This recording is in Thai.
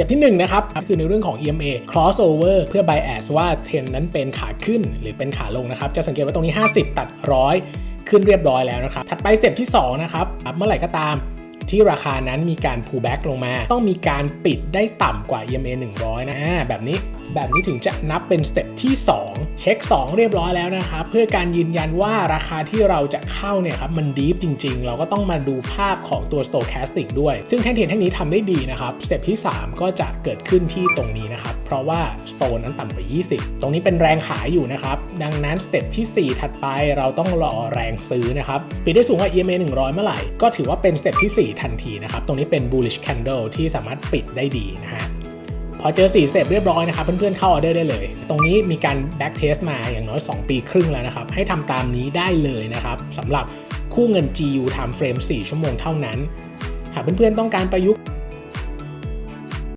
ต็ปที่1นะครับคือในเรื่องของ EMA crossover เพื่อ bias ว่าเทรนนั้นเป็นขาขึ้นหรือเป็นขาลงนะครับ จะสังเกตว่าตรงนี้ 50 ตัด 100 ขึ้นเรียบร้อยแล้วนะครับ ถัดไปสเต็ปที่2นะครับเมื่อไหร่ก็ตาม ที่ราคานั้นมีการ pullback ลงมา ต้องมีการปิดได้ต่ำกว่า EMA 100 นะอ่าแบบนี้แบบนี้ถึงจะนับเป็นสเต็ปที่ 2 เช็ค 2 เรียบร้อยแล้วนะครับเพื่อการยืนยันว่าราคาที่เราจะเข้าเนี่ยครับมันดีฟจริง ๆ เราก็ต้องมาดูภาพของตัว stochastic ด้วย ซึ่งแท่นเทียนแท่นนี้ทำได้ดีนะครับสเต็ปที่ 3 ก็จะเกิดขึ้นที่ตรงนี้นะครับ เพราะว่า stone นั้นต่ำกว่า 20 ตรงนี้เป็นแรงขายอยู่นะครับ ดังนั้นสเต็ปที่ 4 ถัดไปเราต้องรอแรงซื้อนะครับปิดได้สูงกว่า EMA 100 เมื่อไหร่ก็ถือว่าเป็นสเต็ปที่ 4ทันทีนะครับ ตรงนี้เป็น bullish candle ที่สามารถปิดได้ดีนะฮะพอเจอ 4 สเต็ปเรียบร้อยนะครับ เพื่อนๆเข้าออเดอร์ได้เลย ตรงนี้มีการ back test มาอย่างน้อย 2 ปีครึ่งแล้วนะครับ ให้ทำตามนี้ได้เลยนะครับสำหรับคู่เงิน GU time frame 4 ชั่วโมงเท่านั้น หากเพื่อนๆต้องการประยุกต์